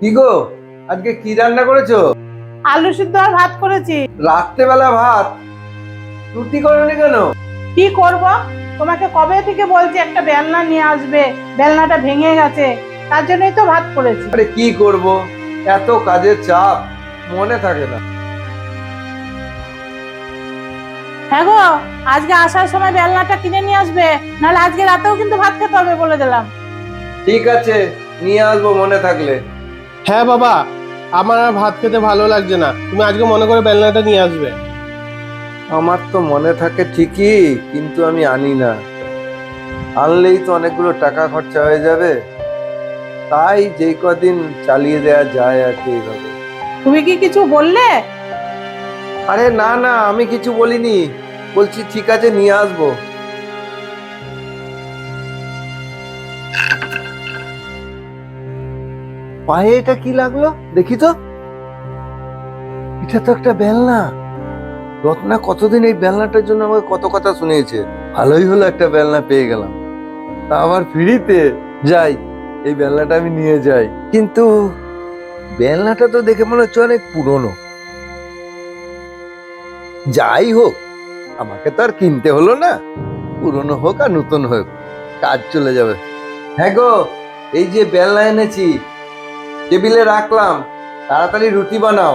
কি গো? আজকে কি রান্না করেছ? আলু সিদ্ধ আর ভাত করেছি। রাত্রেবেলা ভাত? রুটি করোনি কেন? কি করব? তোমাকে কবে থেকে বলছি একটা বেলনা নিয়ে আসবে? বেলনাটা ভেঙে গেছে। তার জন্যই তো ভাত করেছি। আরে কি করব? এত কাজের চাপ মনে থাকে না। হ্যাঁ গো আজকে আসার সময় বেলনাটা কিনে নিয়ে আসবে। নাহলে আজকে রাতেও কিন্তু ভাত খেতে হবে বলে দিলাম। ঠিক আছে নিয়ে আসব মনে থাকলে। হ্যাঁ বাবা আমার আর ভাত খেতে ভালো লাগছে না। তুমি আজকে মনে করে বেলনাটা নিয়ে আসবে। আমার তো মনে থাকে ঠিকই কিন্তু আমি আনি না। আনলেই তো অনেকগুলো টাকা খরচা হয়ে যাবে। তাই যেই কদিন চালিয়ে দেওয়া যায় আর কি এইভাবে। তুমি কি কিছু বললে? আরে না না আমি কিছু বলিনি। বলছি ঠিক আছে নিয়ে আসব। পায়ে এটা কি লাগল? দেখি তো। এটা তো একটা বেলনা। রত্না কতদিন এই বেলনাটার জন্য আমাকে কত কথা শুনিয়েছে? ভালোই হলো একটা বেলনা পেয়ে গেলাম। তা আবার ফ্রিতে যাই, এই বেলনাটা আমি নিয়ে যাই। কিন্তু বেলনাটা তো দেখে মনে হচ্ছে অনেক পুরনো। যাই হোক, আমাকে তো আর কিনতে হলো না। পুরনো হোক আর নতুন হোক, কাজ চলে যাবে। হ্যাঁ গো, এই যে বেলনা এনেছি টেবিলে রাখলাম। তাড়াতাড়ি রুটি বানাও।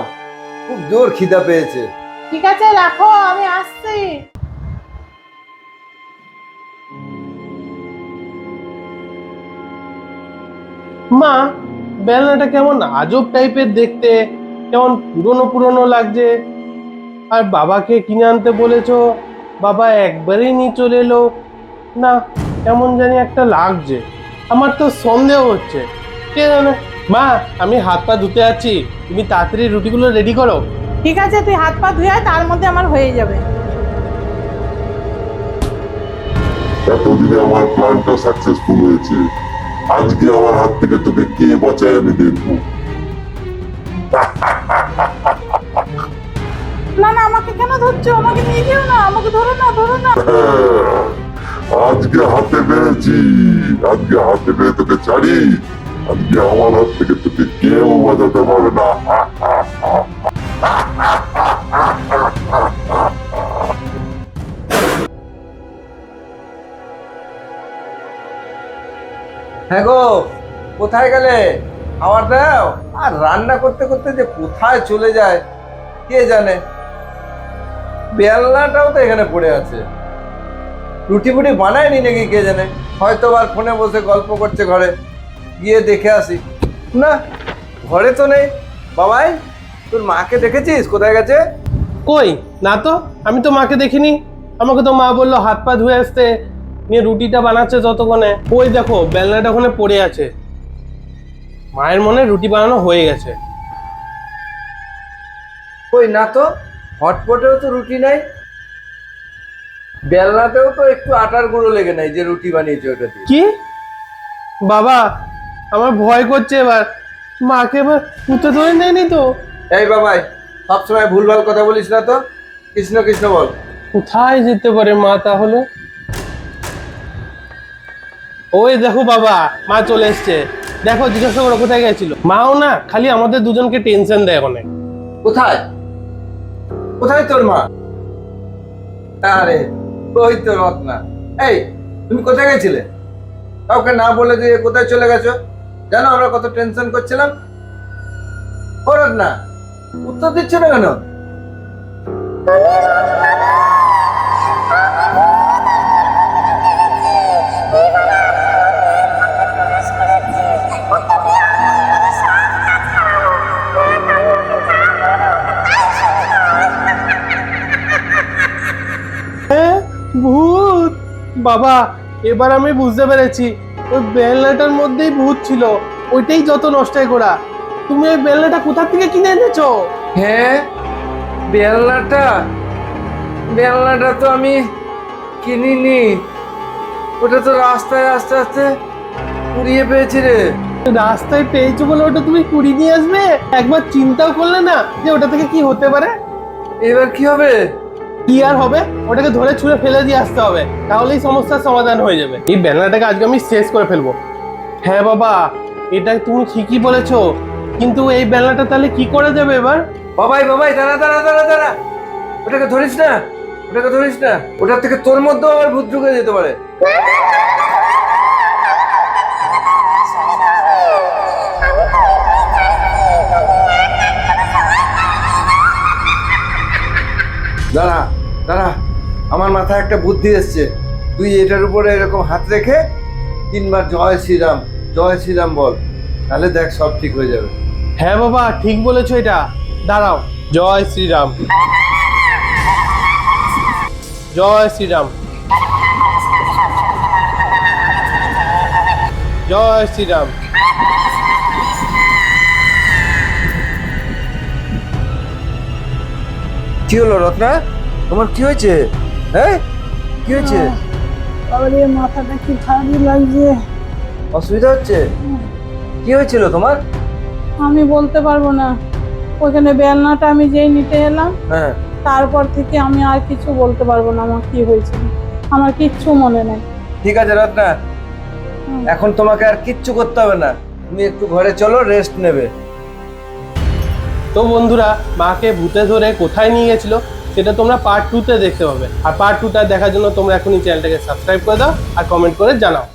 খুব জোর খিদা পেয়েছে। ঠিক আছে রাখো আমি আসছি। মা বেলনাটা কেমন আজব টাইপের দেখতে কেমন পুরনো পুরনো লাগছে। আর বাবাকে কিনে আনতে বলেছ বাবা একবারেই নিয়ে চলে এলো। না কেমন জানি একটা লাগছে। আমার তো সন্দেহ হচ্ছে। কে জানে? মা আমি হাত পা ধুতে আছি তুমি তাড়াতাড়ি রুটিগুলো রেডি করো। ঠিক আছে তুই হাত পা ধুয়ে আয়, তার মধ্যে আমার হয়ে যাবে। এতদিনে আমার প্ল্যানটা সাকসেসফুল হয়েছে। আজকে আমার হাত থেকে তোকে কে বাঁচায় আমি দেখব। না না আমাকে কেন ধরছো? আমাকে নিয়ে যেও না আমাকে ধরো না ধরো না। হ্যাঁ, আজকে হাতে পেয়েছি আজকে হাতে পেয়ে তোকে ছাড়ি। আজকে হ্যাঁ কোথায় গেলে? খাবার দাও। আর রান্না করতে করতে যে কোথায় চলে যায়, কে জানে? বেলনাটাও তো এখানে পড়ে আছে। রুটি ফুটি বানায়নি নাকি কে জানে? হয়তো আর ফোনে বসে গল্প করছে ঘরে। গিয়ে দেখে আসি। না ঘরে তো নেই। বাবাই তোর মাকে দেখেছিস? কোথায় গেছে? কই? না তো আমি তো মাকে দেখিনি। আমাকে তো মা বলল হাত পা ধুয়ে আসতে। নিয়ে রুটিটা বানাচ্ছে ততক্ষণে ওই দেখো বেলনাটা ওখানে পড়ে আছে। মায়ের মনে রুটি বানানো হয়ে গেছে। কই না তো হটপটেও তো রুটি নাই। বেলনাতেও তো একটু আটার গুঁড়ো লেগে নাই যে রুটি বানিয়েছে ওটা দিয়ে। কি? বাবা আমার ভয় করছে এবার। মাকে এবার পুঁতে ধরে নেয়নি তো? এই বাবাই সবসময় ভুলভাল কথা বলিস না তো। কৃষ্ণ কৃষ্ণ বল। কোথায় যেতে পারে মা তাহলে? ওই দেখো বাবা মা চলে এসছে। দেখো জিজ্ঞাসা করো কোথায় গেছিল? মাও না খালি আমাদের দুজনকে টেনশন দেয় অনেক। কোথায়? কোথায় তোর মা? আরে ওই তো রত্না। এই তুমি কোথায় গেছিলে? কাউকে না বলে দিয়ে কোথায় চলে গেছো? জানো আমরা কত টেনশন করছিলাম? ও না। উত্তর দিচ্ছ না কেন? হ্যাঁ ভূত। বাবা এবার আমি বুঝতে পেরেছি ওই বেলনাটার মধ্যেই ভূত ছিল ওইটাই যত নষ্টাই করা তুমি ওই বেলনাটা কোথা থেকে কিনে এনেছো? হ্যাঁ বেলনাটা বেলনাটা তো আমি কিনিনি। ওটা তো রাস্তায় আস্তে আস্তে কুড়িয়ে পেয়েছি রে। রাস্তায় পেয়েছ বলে ওটা তুমি কুড়িয়ে নিয়ে আসবে? একবার চিন্তাও করলে না যে ওটা থেকে কি হতে পারে? এবার কি হবে? কি আর হবে? ওটাকে ধরে ছুঁড়ে ফেলে দিয়ে আসতে হবে। তাহলেই সমস্যার সমাধান হয়ে যাবে। এই ব্যানারটাকে আজকে আমি শেষ করে ফেলব। হ্যাঁ বাবা, এটা তুমি ঠিকই বলেছ। কিন্তু এই বেলনাটা তাহলে কি করে দেবে এবার? বাবাই বাবাই, দাঁড়া দাঁড়া দাঁড়া দাঁড়া। ওটাকে ধরিস না? ওটাকে ধরিস না? ওটার থেকে তোর মধ্যেও আবার ভূত ঢুকে যেতে পারে। মাথায় একটা বুদ্ধি এসছে। তুই এটার উপরে এরকম হাত রেখে তিনবার জয় শ্রীরাম জয় শ্রীরাম বল। তাহলে দেখ সব ঠিক হয়ে যাবে। হ্যাঁ বাবা ঠিক বলেছ এটা। দাঁড়াও। জয় শ্রীরাম। জয় শ্রীরাম। জয় শ্রীরাম। কি হলো রত্না? তোমার কি হয়েছে? হ্যাঁ? কি হয়েছে? আরে মাথাটা কি ভারী লাগছে। অসুবিধা হচ্ছে? কি হয়েছিল তোমার? আমি বলতে পারব না। ওখানে বেলনাটা আমি যেই নিতে এলাম হ্যাঁ। তারপর থেকে আমি আর কিছু বলতে পারব না আমার কি হয়েছিল আমার কিচ্ছু মনে নেই। ঠিক আছে রত্না। এখন তোমাকে আর কিচ্ছু করতে হবে না। তুমি একটু ঘরে চলো রেস্ট নেবে। তো বন্ধুরা মাকে ভূতে ধরে কোথায় নিয়ে গেছিল? সেটা তোমরা পার্ট টুতে দেখতে পাবে। আর পার্ট টুটা দেখার জন্য তোমরা এখনই চ্যানেলটাকে সাবস্ক্রাইব করে দাও আর কমেন্ট করে জানাও।